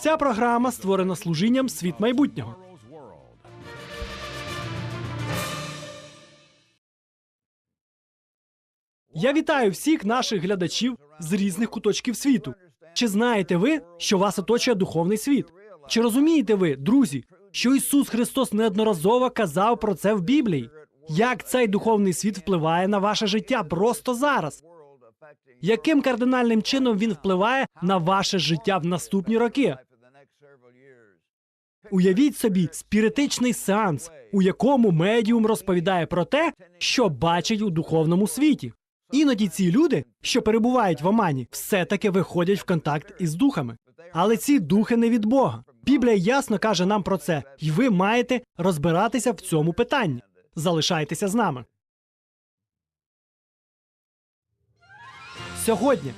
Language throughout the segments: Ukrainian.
Ця програма створена служінням світ майбутнього. Я вітаю всіх наших глядачів з різних куточків світу. Чи знаєте ви, що вас оточує духовний світ? Чи розумієте ви, друзі, що Ісус Христос неодноразово казав про це в Біблії? Як цей духовний світ впливає на ваше життя просто зараз? Яким кардинальним чином він впливає на ваше життя в наступні роки? Уявіть собі спіритичний сеанс, у якому медіум розповідає про те, що бачить у духовному світі. Іноді ці люди, що перебувають в омані, все-таки виходять в контакт із духами. Але ці духи не від Бога. Біблія ясно каже нам про це, і ви маєте розбиратися в цьому питанні. Залишайтеся з нами. Сьогодні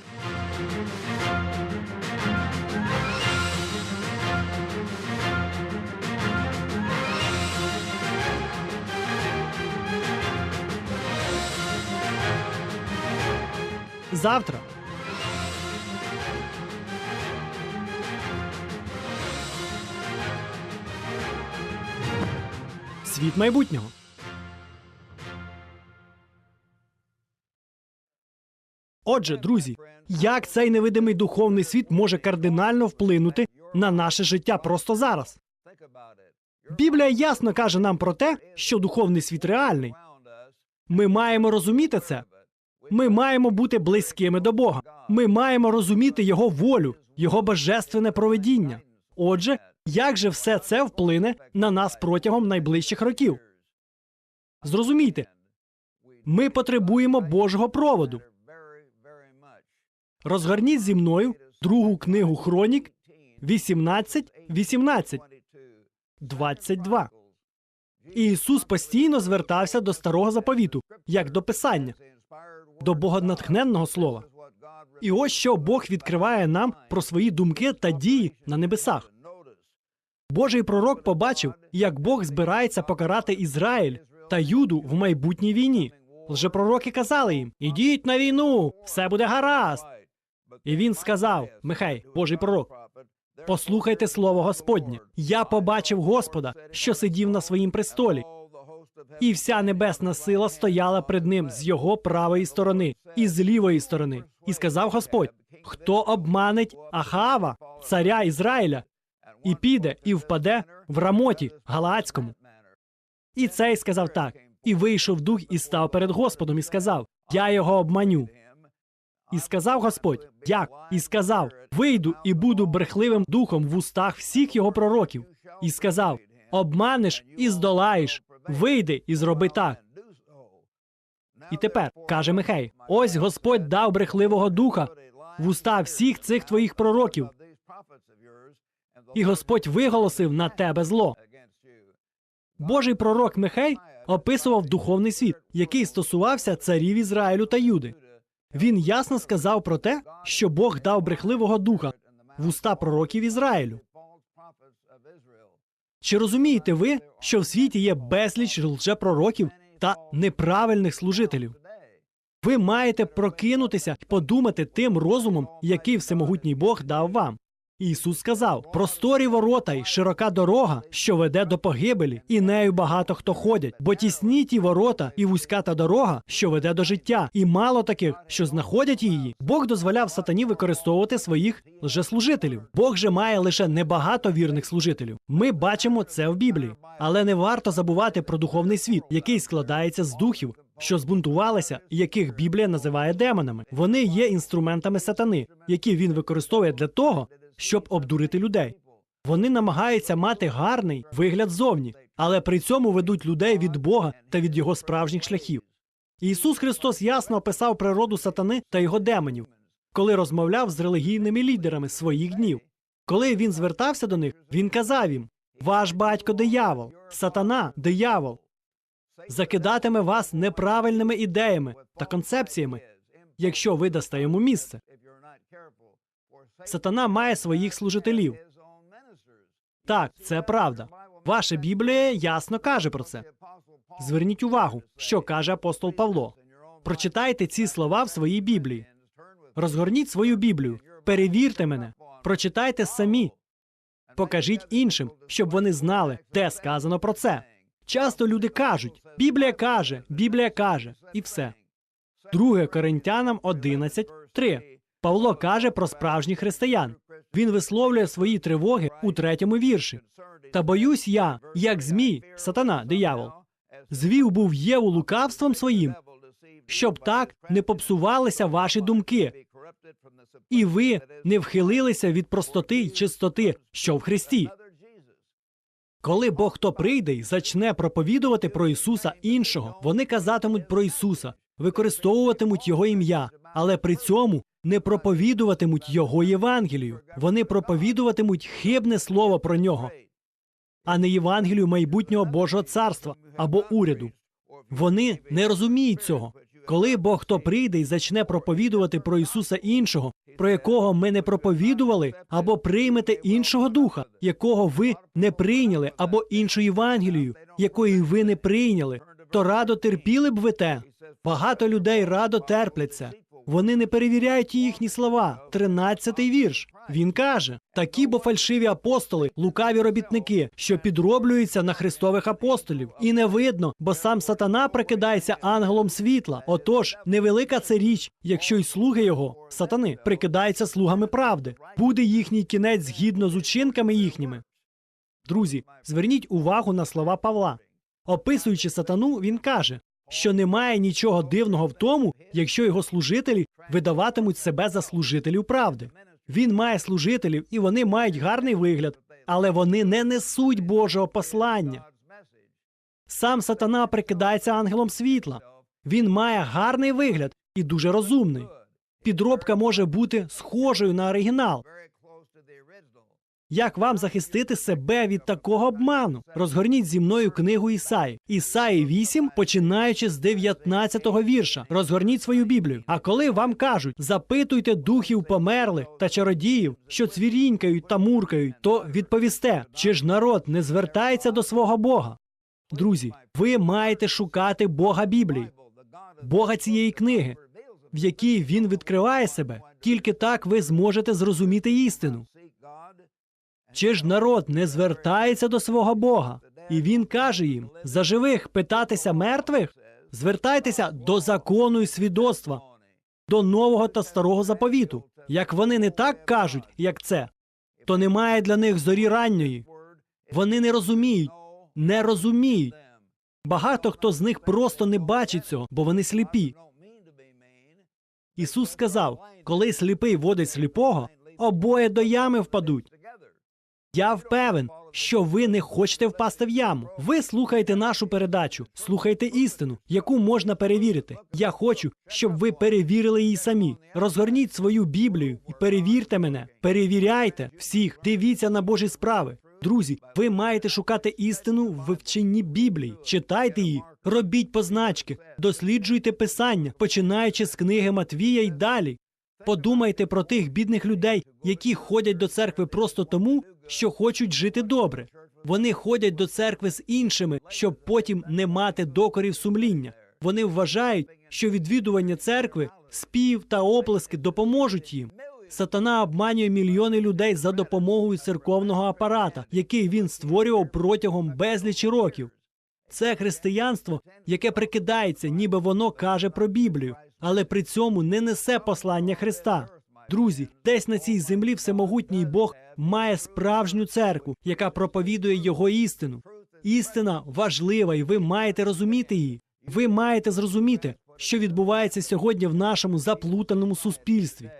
завтра. Світ майбутнього. Отже, друзі, як цей невидимий духовний світ може кардинально вплинути на наше життя просто зараз? Біблія ясно каже нам про те, що духовний світ реальний. Ми маємо розуміти це. Ми маємо бути близькими до Бога. Ми маємо розуміти Його волю, Його божественне проведіння. Отже, як же все це вплине на нас протягом найближчих років? Зрозумійте, ми потребуємо Божого проводу. Розгорніть зі мною другу книгу Хронік 18, 18, 22. І Ісус постійно звертався до старого заповіту, як до писання, до богоднатхненного слова. І ось що Бог відкриває нам про свої думки та дії на небесах. Божий пророк побачив, як Бог збирається покарати Ізраїль та Юду в майбутній війні. Лжепророки казали їм: ідіть на війну, все буде гаразд. І він сказав: Михай, Божий пророк, послухайте слово Господнє. Я побачив Господа, що сидів на своїм престолі, і вся небесна сила стояла перед ним з його правої сторони і з лівої сторони. І сказав Господь: хто обманить Ахава, царя Ізраїля, і піде, і впаде в Рамоті Галаацькому. І цей сказав так: і вийшов дух, і став перед Господом, і сказав: Я його обманю. І сказав Господь, як? І сказав: Вийду і буду брехливим духом в устах всіх його пророків. І сказав: Обманеш і здолаєш, вийди і зроби так. І тепер каже Михей: ось Господь дав брехливого духа в уста всіх цих твоїх пророків, і Господь виголосив на тебе зло. Божий пророк Михей описував духовний світ, який стосувався царів Ізраїлю та Юди. Він ясно сказав про те, що Бог дав брехливого духа в уста пророків Ізраїлю. Чи розумієте ви, що в світі є безліч лжепророків та неправильних служителів? Ви маєте прокинутися і подумати тим розумом, який всемогутній Бог дав вам. Ісус сказав: просторі ворота й широка дорога, що веде до погибелі, і нею багато хто ходять, бо тісні ті ворота і вузька та дорога, що веде до життя, і мало таких, що знаходять її. Бог дозволяв сатані використовувати своїх лжеслужителів. Бог же має лише небагато вірних служителів. Ми бачимо це в Біблії, але не варто забувати про духовний світ, який складається з духів. Що збунтувалися, яких Біблія називає демонами. Вони є інструментами сатани, які він використовує для того, щоб обдурити людей. Вони намагаються мати гарний вигляд зовні, але при цьому ведуть людей від Бога та від його справжніх шляхів. Ісус Христос ясно описав природу сатани та його демонів, коли розмовляв з релігійними лідерами своїх днів. Коли він звертався до них, він казав їм: Ваш батько диявол, сатана, диявол, закидатиме вас неправильними ідеями та концепціями, якщо ви дасте йому місце. Сатана має своїх служителів. Так, це правда. Ваша Біблія ясно каже про це. Зверніть увагу, що каже апостол Павло. Прочитайте ці слова в своїй Біблії. Розгорніть свою Біблію, перевірте мене, прочитайте самі. покажіть іншим, щоб вони знали, де сказано про це. Часто люди кажуть: Біблія каже, Біблія каже, і все. 2 Коринтянам 11, 3. Павло каже про справжніх християн. Він висловлює свої тривоги у третьому вірші. Та боюсь я, як змій, сатана, диявол, звів був Єву лукавством своїм, щоб так не попсувалися ваші думки, і ви не вхилилися від простоти й чистоти, що в Христі. Коли Бог хто прийде й зачне проповідувати про Ісуса іншого, вони казатимуть про Ісуса, використовуватимуть Його ім'я, але при цьому не проповідуватимуть Його Євангелію. Вони проповідуватимуть хибне слово про нього, а не Євангелію майбутнього Божого царства або уряду. Вони не розуміють цього. Коли Бог хто прийде і зачне проповідувати про Ісуса іншого, про якого ми не проповідували, або приймете іншого духа, якого ви не прийняли, або іншу Євангелію, якої ви не прийняли, то радо терпіли б ви те. Багато людей радо терпляться. Вони не перевіряють їхні слова. Тринадцятий вірш. Він каже: такі бо фальшиві апостоли, лукаві робітники, що підроблюються на христових апостолів, і не видно, бо сам сатана прикидається ангелом світла. Отож, невелика це річ, якщо й слуги його, сатани, прикидаються слугами правди. Буде їхній кінець згідно з учинками їхніми. Друзі, зверніть увагу на слова Павла. Описуючи сатану, він каже, що немає нічого дивного в тому, якщо його служителі видаватимуть себе за служителів правди. Він має служителів, і вони мають гарний вигляд, але вони не несуть Божого послання. Сам сатана прикидається ангелом світла. Він має гарний вигляд і дуже розумний. Підробка може бути схожою на оригінал. Як вам захистити себе від такого обману? Розгорніть зі мною книгу Ісаї. Ісаї 8, починаючи з 19-го вірша. Розгорніть свою Біблію. А коли вам кажуть, запитуйте духів померлих та чародіїв, що цвірінькають та муркають, то відповісте, чи ж народ не звертається до свого Бога? Друзі, ви маєте шукати Бога Біблії, Бога цієї книги, в якій він відкриває себе. Тільки так ви зможете зрозуміти істину. Чи ж народ не звертається до свого Бога? І він каже їм: за живих питатися мертвих? Звертайтеся до закону і свідоцтва, до нового та старого заповіту. Як вони не так кажуть, як це, то немає для них зорі ранньої. Вони не розуміють, не розуміють. Багато хто з них просто не бачить цього, бо вони сліпі. Ісус сказав: коли сліпий водить сліпого, обоє до ями впадуть. Я впевнен, що ви не хочете впасти в яму. Ви слухаєте нашу передачу, слухайте істину, яку можна перевірити. Я хочу, щоб ви перевірили її самі. Розгорніть свою Біблію і перевірте мене. Перевіряйте всіх, дивіться на Божі справи. Друзі, ви маєте шукати істину в вивченні Біблії. Читайте її, робіть позначки, досліджуйте писання, починаючи з книги Матвія й далі. Подумайте про тих бідних людей, які ходять до церкви просто тому, що хочуть жити добре. Вони ходять до церкви з іншими, щоб потім не мати докорів сумління. Вони вважають, що відвідування церкви, спів та оплески допоможуть їм. Сатана обманює мільйони людей за допомогою церковного апарата, який він створював протягом безлічі років. Це християнство, яке прикидається, ніби воно каже про Біблію, але при цьому не несе послання Христа. Друзі, десь на цій землі всемогутній Бог має справжню церкву, яка проповідує його істину. Істина важлива, і ви маєте розуміти її. Ви маєте зрозуміти, що відбувається сьогодні в нашому заплутаному суспільстві.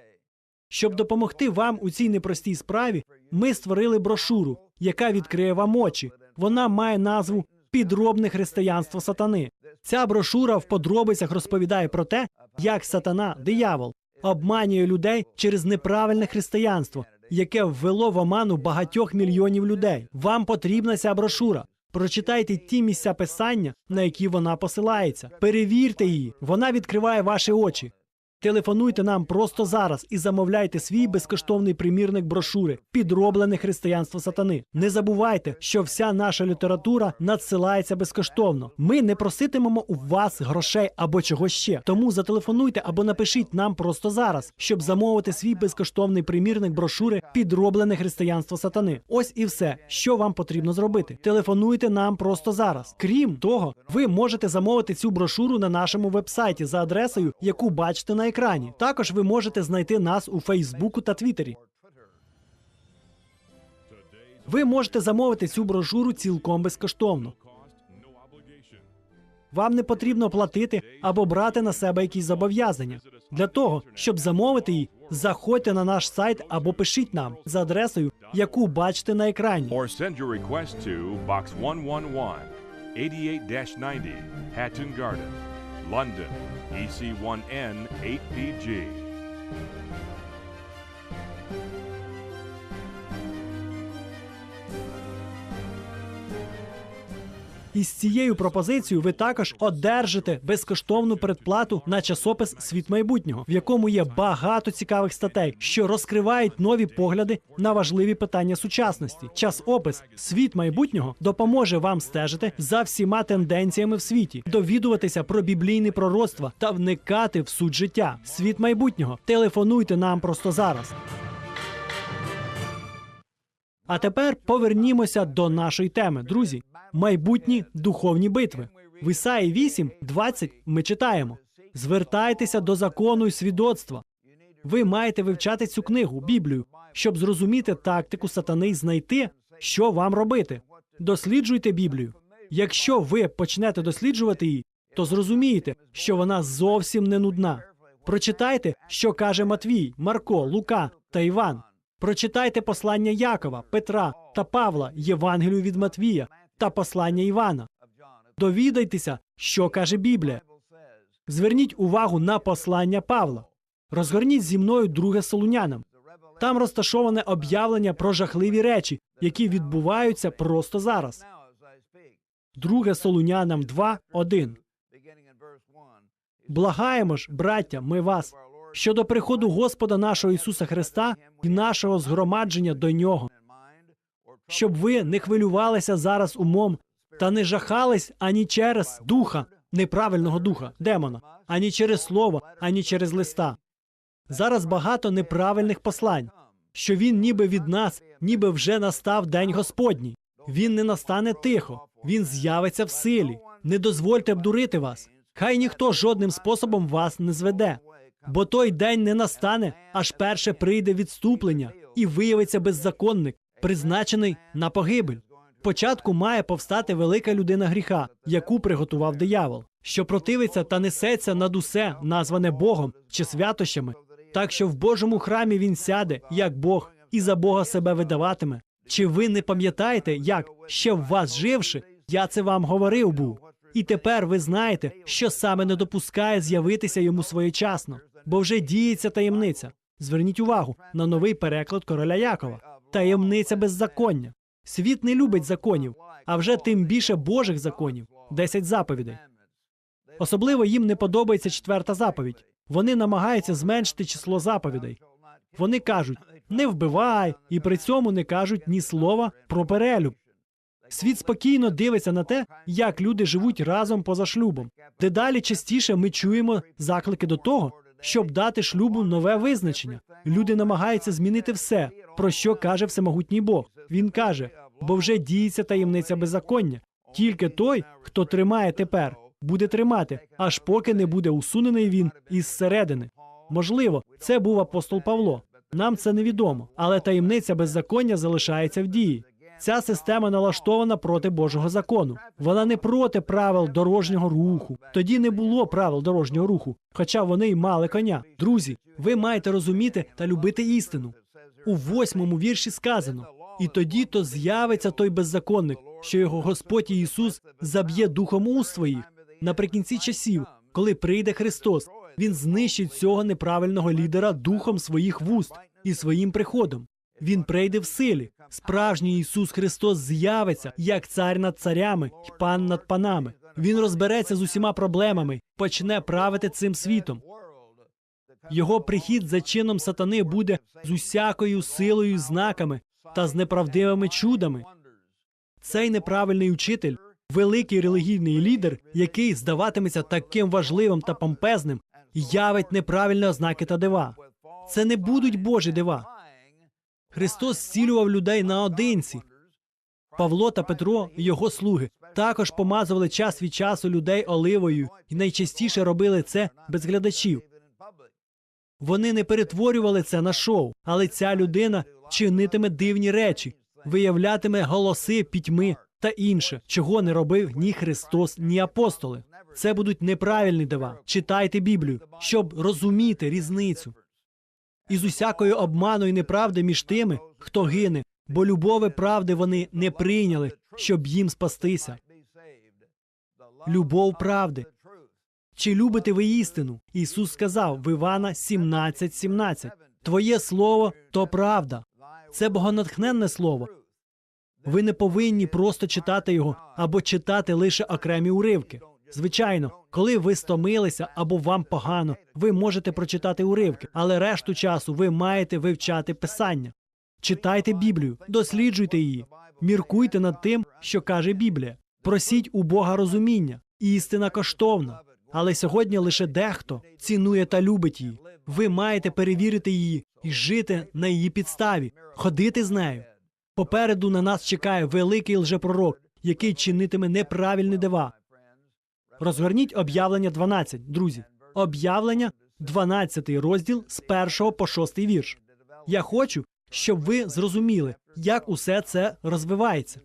Щоб допомогти вам у цій непростій справі, ми створили брошуру, яка відкриє вам очі. Вона має назву Підробне християнство сатани. Ця брошура в подробицях розповідає про те, як сатана, диявол, обманює людей через неправильне християнство, яке ввело в оману багатьох мільйонів людей. Вам потрібна ця брошура. Прочитайте ті місця писання, на які вона посилається. Перевірте її, вона відкриває ваші очі. Телефонуйте нам просто зараз і замовляйте свій безкоштовний примірник брошури Підроблене християнство сатани. Не забувайте, що вся наша література надсилається безкоштовно. Ми не проситимемо у вас грошей або чогось ще. Тому зателефонуйте або напишіть нам просто зараз, щоб замовити свій безкоштовний примірник брошури Підроблене християнство сатани. Ось і все, що вам потрібно зробити. Телефонуйте нам просто зараз. Крім того, ви можете замовити цю брошуру на нашому вебсайті за адресою, яку бачите на екрані. Також ви можете знайти нас у Фейсбуку та Твіттері. Ви можете замовити цю брошуру цілком безкоштовно. Вам не потрібно платити або брати на себе якісь зобов'язання. Для того, щоб замовити її, заходьте на наш сайт або пишіть нам за адресою, яку бачите на екрані. Or send your request to Box 111, 88 90, Hatton Garden, London, EC1N8PG. І з цією пропозицією ви також одержите безкоштовну передплату на часопис Світ майбутнього, в якому є багато цікавих статей, що розкривають нові погляди на важливі питання сучасності. Часопис Світ майбутнього допоможе вам стежити за всіма тенденціями в світі, довідуватися про біблійні пророцтва та вникати в суть життя. Світ майбутнього. Телефонуйте нам просто зараз. А тепер повернімося до нашої теми, друзі. Майбутні духовні битви. В Ісаї 8, 20 ми читаємо: звертайтеся до закону і свідоцтва. Ви маєте вивчати цю книгу, Біблію, щоб зрозуміти тактику сатани і знайти, що вам робити. Досліджуйте Біблію. Якщо ви почнете досліджувати її, то зрозумієте, що вона зовсім не нудна. Прочитайте, що каже Матвій, Марко, Лука та Іван. Прочитайте послання Якова, Петра та Павла, Євангелію від Матвія та послання Івана. Довідайтеся, що каже Біблія. Зверніть увагу на послання Павла. Розгорніть зі мною друге Солунянам. Там розташоване об'явлення про жахливі речі, які відбуваються просто зараз. Друге Солунянам 2, 1. Благаємо ж, браття, ми вас, щодо приходу Господа нашого Ісуса Христа і нашого згромадження до Нього, щоб ви не хвилювалися зараз умом та не жахались ані через духа, неправильного духа, демона, ані через слово, ані через листа. Зараз багато неправильних послань, що він ніби від нас, ніби вже настав день Господній. Він не настане тихо, він з'явиться в силі. Не дозвольте обдурити вас. Хай ніхто жодним способом вас не зведе. Бо той день не настане, аж перше прийде відступлення і виявиться беззаконник, призначений на погибель. Спочатку має повстати велика людина гріха, яку приготував диявол, що противиться та несеться над усе, назване Богом чи святощами, так що в Божому храмі він сяде, як Бог, і за Бога себе видаватиме. Чи ви не пам'ятаєте, як ще в вас живши, я це вам говорив був? І тепер ви знаєте, що саме не допускає з'явитися йому своєчасно, бо вже діється таємниця. Зверніть увагу на новий переклад короля Якова. Таємниця беззаконня. Світ не любить законів, а вже тим більше Божих законів десять заповідей. Особливо їм не подобається четверта заповідь. Вони намагаються зменшити число заповідей. Вони кажуть не вбивай, і при цьому не кажуть ні слова про перелюб. Світ спокійно дивиться на те, як люди живуть разом поза шлюбом. Дедалі частіше ми чуємо заклики до того, щоб дати шлюбу нове визначення. Люди намагаються змінити все, про що каже всемогутній Бог. Він каже, бо вже діється таємниця беззаконня. Тільки той, хто тримає тепер, буде тримати, аж поки не буде усунений він із середини. Можливо, це був апостол Павло. Нам це невідомо, але таємниця беззаконня залишається в дії. Ця система налаштована проти Божого закону. Вона не проти правил дорожнього руху. Тоді не було правил дорожнього руху, хоча вони й мали коня. Друзі, ви маєте розуміти та любити істину. У восьмому вірші сказано: і тоді то з'явиться той беззаконник, що його Господь Ісус заб'є духом уст своїх. Наприкінці часів, коли прийде Христос, Він знищить цього неправильного лідера духом своїх вуст і своїм приходом. Він прийде в силі. Справжній Ісус Христос з'явиться як цар над царями й пан над панами. Він розбереться з усіма проблемами, почне правити цим світом. Його прихід за чином сатани буде з усякою силою, знаками та з неправдивими чудами. Цей неправильний учитель, великий релігійний лідер, який здаватиметься таким важливим та помпезним, явить неправильні ознаки та дива. Це не будуть Божі дива. Христос зцілював людей наодинці. Павло та Петро, його слуги, також помазували час від часу людей оливою і найчастіше робили це без глядачів. Вони не перетворювали це на шоу, але ця людина чинитиме дивні речі, виявлятиме голоси пітьми та інше, чого не робив ні Христос, ні апостоли. Це будуть неправильні дива. Читайте Біблію, щоб розуміти різницю. Із усякою обману і неправди між тими, хто гине, бо любови правди вони не прийняли, щоб їм спастися. Любов правди. Чи любите ви істину? Ісус сказав в Івана 17.17. 17. Твоє слово то правда. Це богонатхненне слово. Ви не повинні просто читати його або читати лише окремі уривки. Звичайно, коли ви стомилися або вам погано, ви можете прочитати уривки, але решту часу ви маєте вивчати писання. Читайте Біблію, досліджуйте її, міркуйте над тим, що каже Біблія. Просіть у Бога розуміння. Істина коштовна. Але сьогодні лише дехто цінує та любить її. Ви маєте перевірити її і жити на її підставі, ходити з нею. Попереду на нас чекає великий лжепророк, який чинитиме неправильні дива. Розгорніть об'явлення 12, друзі. Об'явлення 12 розділ з 1 по 6 вірш. Я хочу, щоб ви зрозуміли, як усе це розвивається.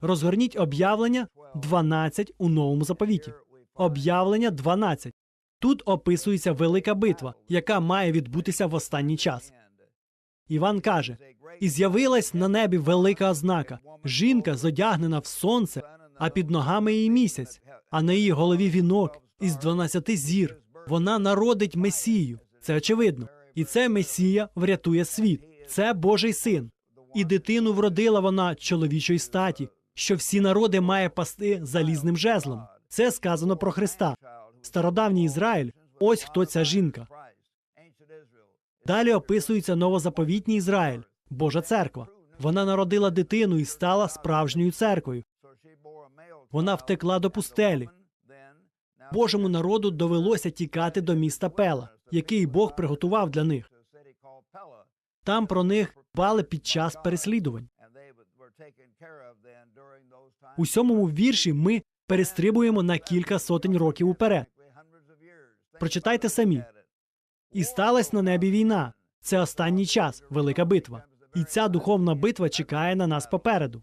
Розгорніть об'явлення 12 у новому заповіті. Об'явлення 12. Тут описується велика битва, яка має відбутися в останній час. Іван каже: і з'явилась на небі велика ознака. Жінка зодягнена в сонце, а під ногами її місяць, а на її голові вінок із дванадцяти зір. Вона народить Месію. Це очевидно. І це Месія врятує світ. Це Божий син. І дитину вродила вона чоловічої статі, що всі народи має пасти залізним жезлом. Це сказано про Христа. Стародавній Ізраїль. Ось хто ця жінка. Далі описується новозаповітній Ізраїль, Божа церква. Вона народила дитину і стала справжньою церквою. Вона втекла до пустелі. Божому народу довелося тікати до міста Пела, який Бог приготував для них. Там про них дбали під час переслідувань. У сьомому вірші ми перестрибуємо на кілька сотень років уперед. Прочитайте самі. І сталася на небі війна. Це останній час, велика битва. І ця духовна битва чекає на нас попереду.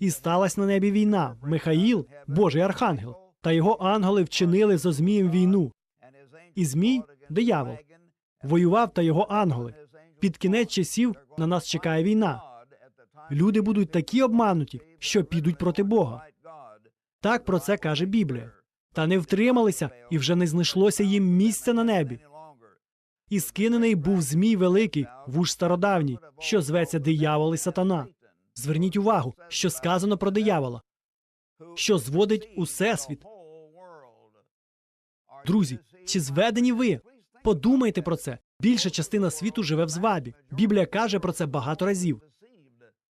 І сталася на небі війна. Михаїл, Божий архангел, та його ангели вчинили зо Змієм війну. І Змій, диявол, воював та його ангели. Під кінець часів на нас чекає війна. Люди будуть такі обмануті, що підуть проти Бога. Так про це каже Біблія. Та не втрималися, і вже не знайшлося їм місця на небі. І скинений був змій великий, вуж стародавній, що зветься диявол і сатана. Зверніть увагу, що сказано про диявола, що зводить усесвіт. Друзі, чи зведені ви? Подумайте про це. Більша частина світу живе в звабі. Біблія каже про це багато разів.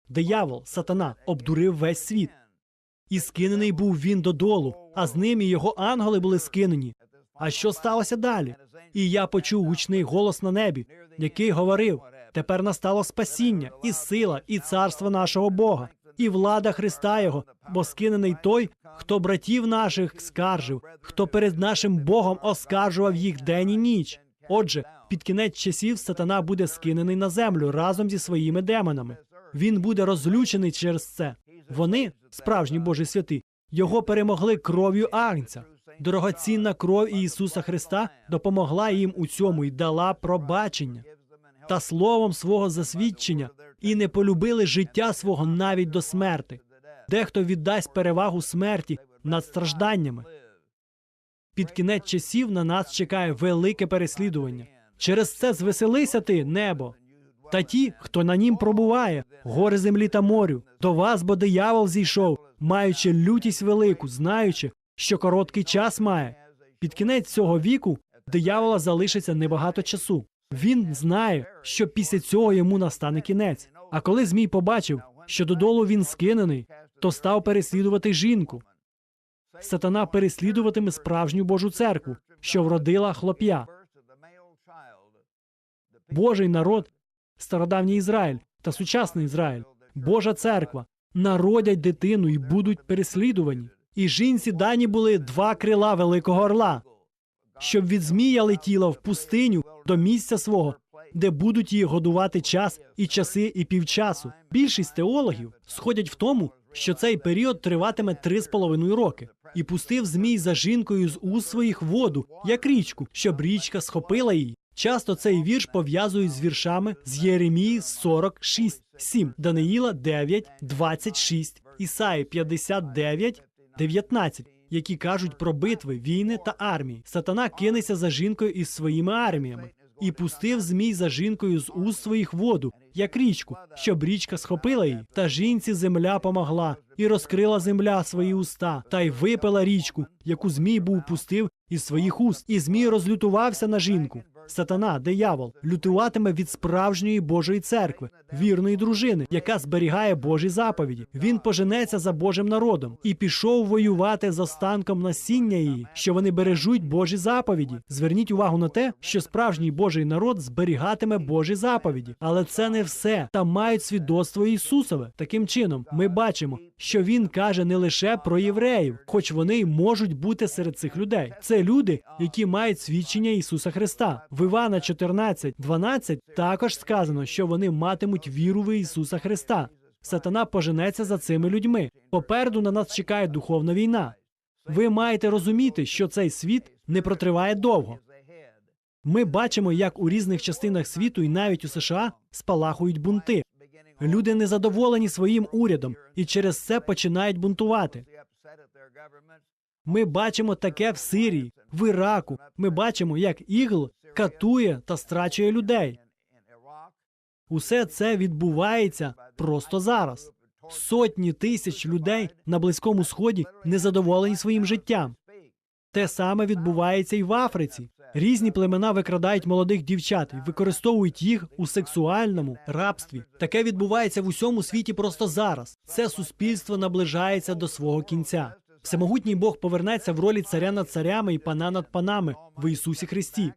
Диявол, сатана, обдурив весь світ. І скинений був він додолу, а з ним і його ангели були скинені. А що сталося далі? І я почув гучний голос на небі, який говорив: тепер настало спасіння, і сила, і царство нашого Бога, і влада Христа Його, бо скинений той, хто братів наших скаржив, хто перед нашим Богом оскаржував їх день і ніч. Отже, під кінець часів сатана буде скинений на землю разом зі своїми демонами. Він буде розлючений через це. Вони, справжні Божі святи, його перемогли кров'ю агнця. Дорогоцінна кров Ісуса Христа допомогла їм у цьому і дала пробачення та словом свого засвідчення і не полюбили життя свого навіть до смерти. Дехто віддасть перевагу смерті над стражданнями. Під кінець часів на нас чекає велике переслідування. Через це звеселися ти, небо, та ті, хто на нім пробуває, гори землі та морю. До вас, бо диявол зійшов, маючи лютість велику, знаючи, що короткий час має. Під кінець цього віку диявола залишиться небагато часу. Він знає, що після цього йому настане кінець. А коли Змій побачив, що додолу він скинений, то став переслідувати жінку. Сатана переслідуватиме справжню Божу церкву, що вродила хлоп'я. Божий народ, стародавній Ізраїль та сучасний Ізраїль, Божа церква, народять дитину і будуть переслідувані. І жінці дані були два крила великого орла, щоб від змія летіла в пустиню до місця свого, де будуть її годувати час і часи, і півчасу. Більшість теологів сходять в тому, що цей період триватиме три з половиною роки. І пустив змій за жінкою з уст своїх воду, як річку, щоб річка схопила її. Часто цей вірш пов'язують з віршами з Єремії 46, 7, Даниїла 9, 26, Ісаї 59, 19, які кажуть про битви, війни та армії. Сатана кинеться за жінкою із своїми арміями. І пустив змій за жінкою з уст своїх воду, як річку, щоб річка схопила її. Та жінці земля помогла, і розкрила земля свої уста, та й випила річку, яку змій був пустив із своїх уст. І змій розлютувався на жінку. Сатана, диявол, лютуватиме від справжньої Божої церкви, вірної дружини, яка зберігає Божі заповіді. Він поженеться за Божим народом і пішов воювати з останком насіння її, що вони бережуть Божі заповіді. Зверніть увагу на те, що справжній Божий народ зберігатиме Божі заповіді, але це не все. Там мають свідоцтво Ісусове. Таким чином, ми бачимо, що він каже не лише про євреїв, хоч вони й можуть бути серед цих людей. Це люди, які мають свідчення Ісуса Христа. В Івана 14, 12 також сказано, що вони матимуть віру в Ісуса Христа. Сатана поженеться за цими людьми. Попереду на нас чекає духовна війна. Ви маєте розуміти, що цей світ не протриває довго. Ми бачимо, як у різних частинах світу і навіть у США спалахують бунти. Люди незадоволені своїм урядом і через це починають бунтувати. Ми бачимо таке в Сирії, в Іраку. Ми бачимо, як ігл катує та страчує людей. Усе це відбувається просто зараз. Сотні тисяч людей на близькому сході незадоволені своїм життям. Те саме відбувається і в Африці. Різні племена викрадають молодих дівчат і використовують їх у сексуальному рабстві. Таке відбувається в усьому світі просто зараз. Це суспільство наближається до свого кінця. Всемогутній Бог повернеться в ролі царя над царями і пана над панами в Ісусі Христі.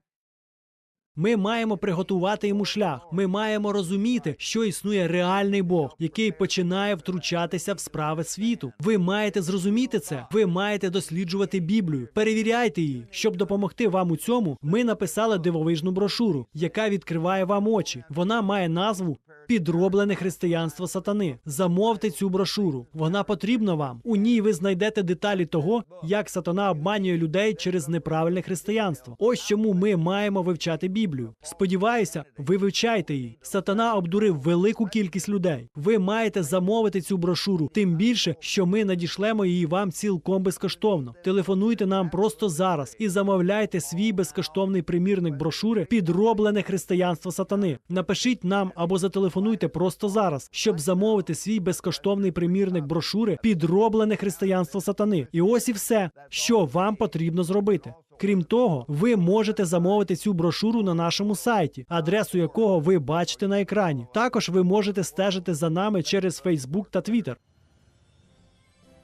Ми маємо приготувати йому шлях. Ми маємо розуміти, що існує реальний Бог, який починає втручатися в справи світу. Ви маєте зрозуміти це. Ви маєте досліджувати Біблію. Перевіряйте її, щоб допомогти вам у цьому. Ми написали дивовижну брошуру, яка відкриває вам очі. Вона має назву Підроблене християнство сатани. Замовте цю брошуру. Вона потрібна вам. У ній ви знайдете деталі того, як сатана обманює людей через неправильне християнство. Ось чому ми маємо вивчати Біблію. Сподіваюся, ви вивчаєте її. Сатана обдурив велику кількість людей. Ви маєте замовити цю брошуру, тим більше, що ми надішлемо її вам цілком безкоштовно. Телефонуйте нам просто зараз і замовляйте свій безкоштовний примірник брошури Підроблене християнство сатани. Напишіть нам або зателефонуйте просто зараз, щоб замовити свій безкоштовний примірник брошури Підроблене християнство сатани. І ось і все, що вам потрібно зробити. Крім того, ви можете замовити цю брошуру на нашому сайті, адресу якого ви бачите на екрані. Також ви можете стежити за нами через Facebook та Twitter.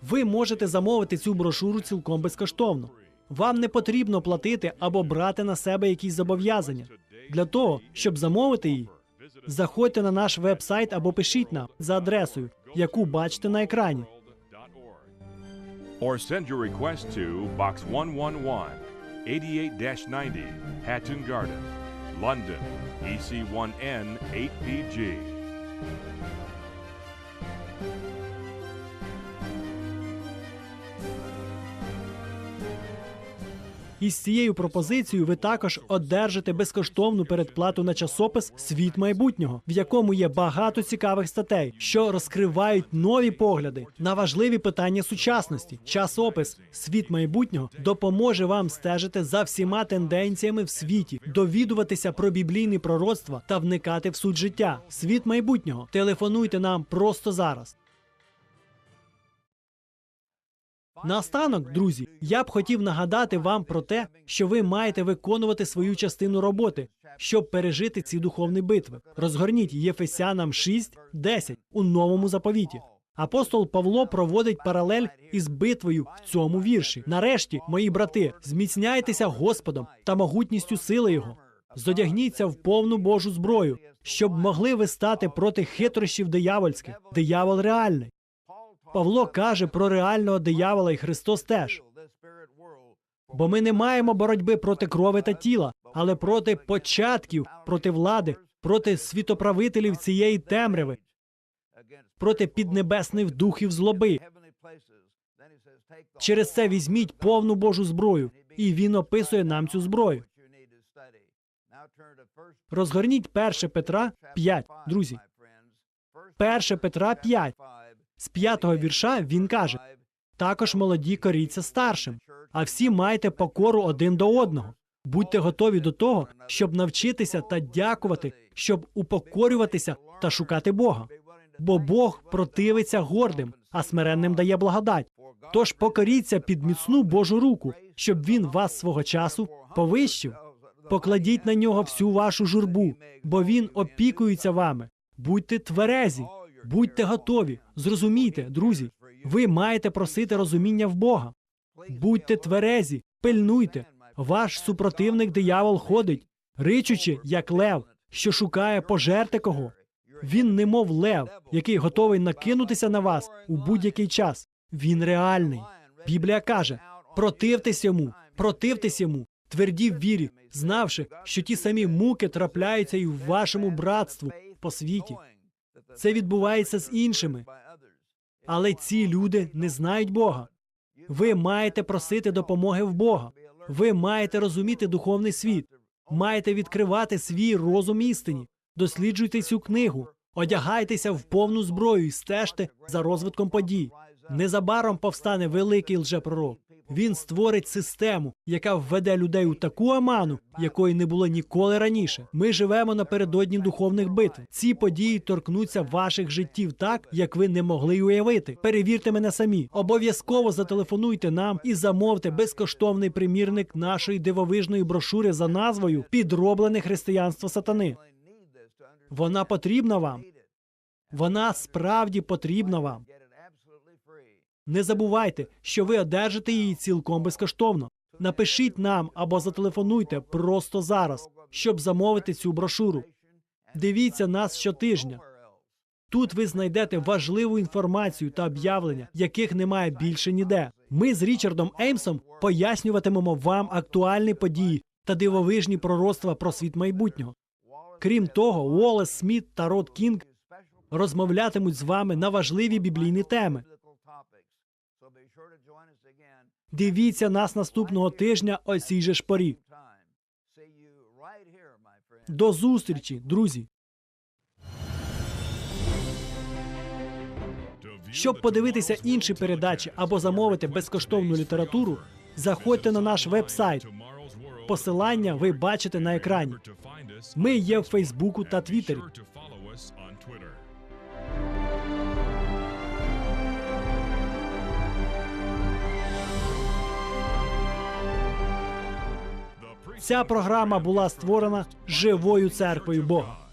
Ви можете замовити цю брошуру цілком безкоштовно. Вам не потрібно платити або брати на себе якісь зобов'язання. Для того, щоб замовити її, заходьте на наш веб-сайт або пишіть нам за адресою, яку бачите на екрані. Or send your request to Box 111, 88 90, Hatton Garden, London, EC1N 8PG. І з цією пропозицією ви також одержите безкоштовну передплату на часопис Світ майбутнього, в якому є багато цікавих статей, що розкривають нові погляди на важливі питання сучасності. Часопис Світ майбутнього допоможе вам стежити за всіма тенденціями в світі, довідуватися про біблійні пророцтва та вникати в суть життя. Світ майбутнього. Телефонуйте нам просто зараз. Наостанок, друзі, я б хотів нагадати вам про те, що ви маєте виконувати свою частину роботи, щоб пережити ці духовні битви. Розгорніть Єфесянам 6, 10 у новому заповіті. Апостол Павло проводить паралель із битвою в цьому вірші. Нарешті, мої брати, зміцняйтеся Господом та могутністю сили Його. Зодягніться в повну Божу зброю, щоб могли ви стати проти хитрощів диявольських. Диявол реальний. Павло каже про реального диявола, і Христос теж. Бо ми не маємо боротьби проти крови та тіла, але проти початків, проти влади, проти світоправителів цієї темряви, проти піднебесних духів злоби. Через це візьміть повну Божу зброю, і він описує нам цю зброю. Розгорніть 1 Петра 5, друзі. 1 Петра 5. З п'ятого вірша він каже: також молоді коріться старшим, а всі майте покору один до одного. Будьте готові до того, щоб навчитися та дякувати, щоб упокорюватися та шукати Бога. Бо Бог противиться гордим, а смиренним дає благодать. Тож покоріться під міцну Божу руку, щоб він вас свого часу повищив. Покладіть на нього всю вашу журбу, бо він опікується вами. Будьте тверезі, будьте готові. Зрозумійте, друзі, ви маєте просити розуміння в Бога. Будьте тверезі, пильнуйте. Ваш супротивник диявол ходить, ричучи, як лев, що шукає пожерти кого. Він немов лев, який готовий накинутися на вас у будь-який час. Він реальний. Біблія каже: противтесь йому, противтесь йому, тверді в вірі, знавши, що ті самі муки трапляються і в вашому братству по світі. Це відбувається з іншими. Але ці люди не знають Бога. Ви маєте просити допомоги в Бога. Ви маєте розуміти духовний світ, маєте відкривати свій розум істині. Досліджуйте цю книгу, одягайтеся в повну зброю і стежте за розвитком подій. Незабаром повстане великий лжепророк. Він створить систему, яка введе людей у таку аману, якої не було ніколи раніше. Ми живемо напередодні духовних битв. Ці події торкнуться ваших життів так, як ви не могли уявити. Перевірте мене самі. Обов'язково зателефонуйте нам і замовте безкоштовний примірник нашої дивовижної брошури за назвою Підроблене християнство сатани. Вона потрібна вам. Вона справді потрібна вам. Не забувайте, що ви одержите її цілком безкоштовно. Напишіть нам або зателефонуйте просто зараз, щоб замовити цю брошуру. Дивіться нас щотижня. Тут ви знайдете важливу інформацію та об'явлення, яких немає більше ніде. Ми з Річардом Еймсом пояснюватимемо вам актуальні події та дивовижні пророцтва про світ майбутнього. Крім того, Уоллес Сміт та Род Кінг розмовлятимуть з вами на важливі біблійні теми. Дивіться нас наступного тижня о цій же ж порі. До зустрічі, друзі. Щоб подивитися інші передачі або замовити безкоштовну літературу, заходьте на наш веб-сайт. Посилання ви бачите на екрані. Ми є в Фейсбуку та Твіттері. Ця програма була створена живою церквою Бога.